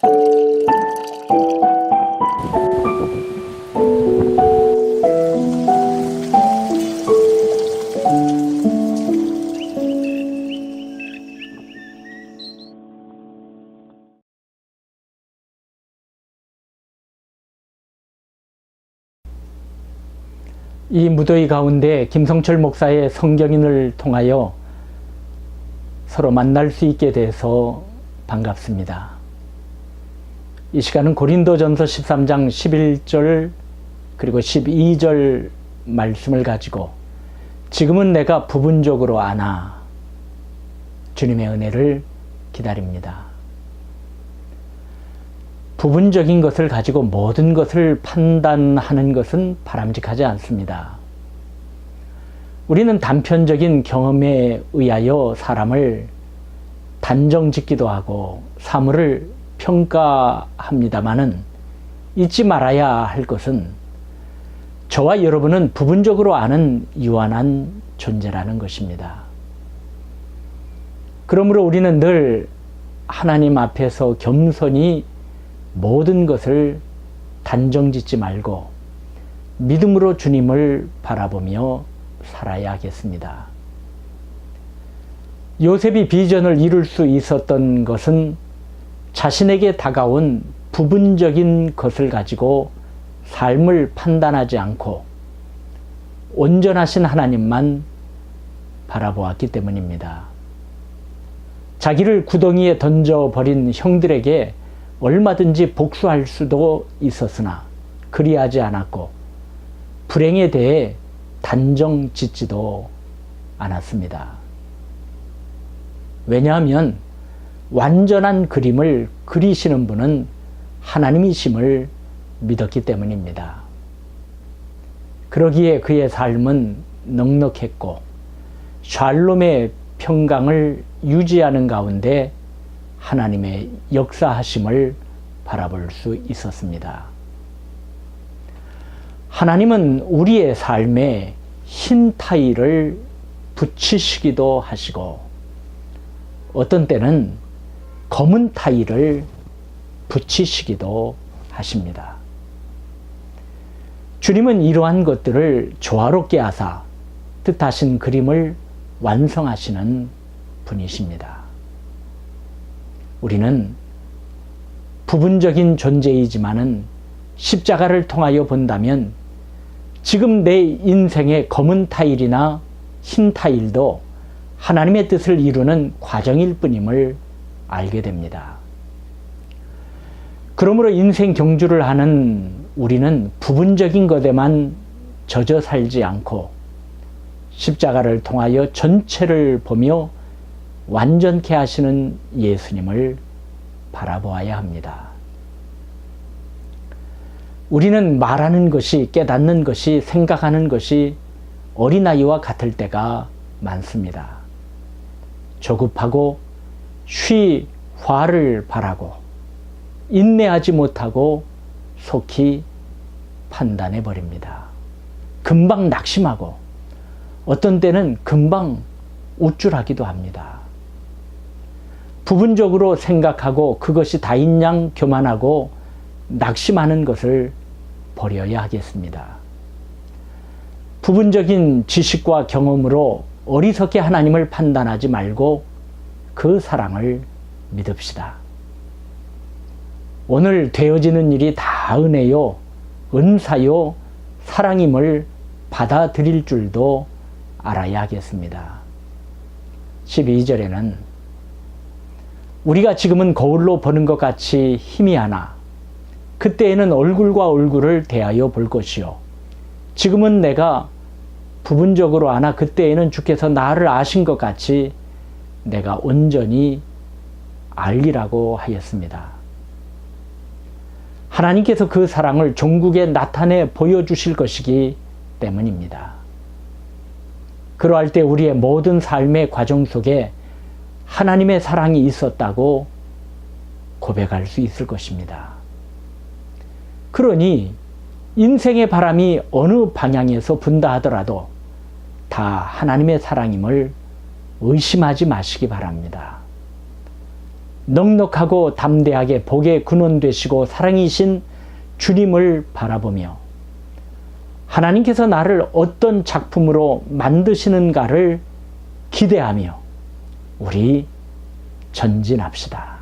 이 무더위 가운데 김성철 목사의 성경인을 통하여 서로 만날 수 있게 돼서 반갑습니다. 이 시간은 고린도전서 13장 11절 그리고 12절 말씀을 가지고 지금은 내가 부분적으로 아나 주님의 은혜를 기다립니다. 부분적인 것을 가지고 모든 것을 판단하는 것은 바람직하지 않습니다. 우리는 단편적인 경험에 의하여 사람을 단정 짓기도 하고 사물을 평가합니다마는 잊지 말아야 할 것은 저와 여러분은 부분적으로 아는 유한한 존재라는 것입니다. 그러므로 우리는 늘 하나님 앞에서 겸손히 모든 것을 단정 짓지 말고 믿음으로 주님을 바라보며 살아야 하겠습니다. 요셉이 비전을 이룰 수 있었던 것은 자신에게 다가온 부분적인 것을 가지고 삶을 판단하지 않고 온전하신 하나님만 바라보았기 때문입니다. 자기를 구덩이에 던져버린 형들에게 얼마든지 복수할 수도 있었으나 그리하지 않았고 불행에 대해 단정 짓지도 않았습니다. 왜냐하면 완전한 그림을 그리시는 분은 하나님이심을 믿었기 때문입니다. 그러기에 그의 삶은 넉넉했고 샬롬의 평강을 유지하는 가운데 하나님의 역사하심을 바라볼 수 있었습니다. 하나님은 우리의 삶에 흰 타일을 붙이시기도 하시고 어떤 때는 검은 타일을 붙이시기도 하십니다. 주님은 이러한 것들을 조화롭게 하사 뜻하신 그림을 완성하시는 분이십니다. 우리는 부분적인 존재이지만은 십자가를 통하여 본다면 지금 내 인생의 검은 타일이나 흰 타일도 하나님의 뜻을 이루는 과정일 뿐임을 알게 됩니다. 그러므로 인생 경주를 하는 우리는 부분적인 것에만 젖어 살지 않고 십자가를 통하여 전체를 보며 완전케 하시는 예수님을 바라보아야 합니다. 우리는 말하는 것이, 깨닫는 것이, 생각하는 것이 어린아이와 같을 때가 많습니다. 조급하고 쉬 화를 바라고 인내하지 못하고 속히 판단해 버립니다. 금방 낙심하고 어떤 때는 금방 우쭐하기도 합니다. 부분적으로 생각하고 그것이 다인 양 교만하고 낙심하는 것을 버려야 하겠습니다. 부분적인 지식과 경험으로 어리석게 하나님을 판단하지 말고 그 사랑을 믿읍시다. 오늘 되어지는 일이 다 은혜요, 은사요, 사랑임을 받아들일 줄도 알아야 하겠습니다. 12절에는 우리가 지금은 거울로 보는 것 같이 희미하나 그때에는 얼굴과 얼굴을 대하여 볼 것이요. 지금은 내가 부분적으로 아나 그때에는 주께서 나를 아신 것 같이 내가 온전히 알리라고 하였습니다. 하나님께서 그 사랑을 종국에 나타내 보여주실 것이기 때문입니다. 그러할 때 우리의 모든 삶의 과정 속에 하나님의 사랑이 있었다고 고백할 수 있을 것입니다. 그러니 인생의 바람이 어느 방향에서 분다 하더라도 다 하나님의 사랑임을 의심하지 마시기 바랍니다. 넉넉하고 담대하게 복의 근원 되시고 사랑이신 주님을 바라보며 하나님께서 나를 어떤 작품으로 만드시는가를 기대하며 우리 전진합시다.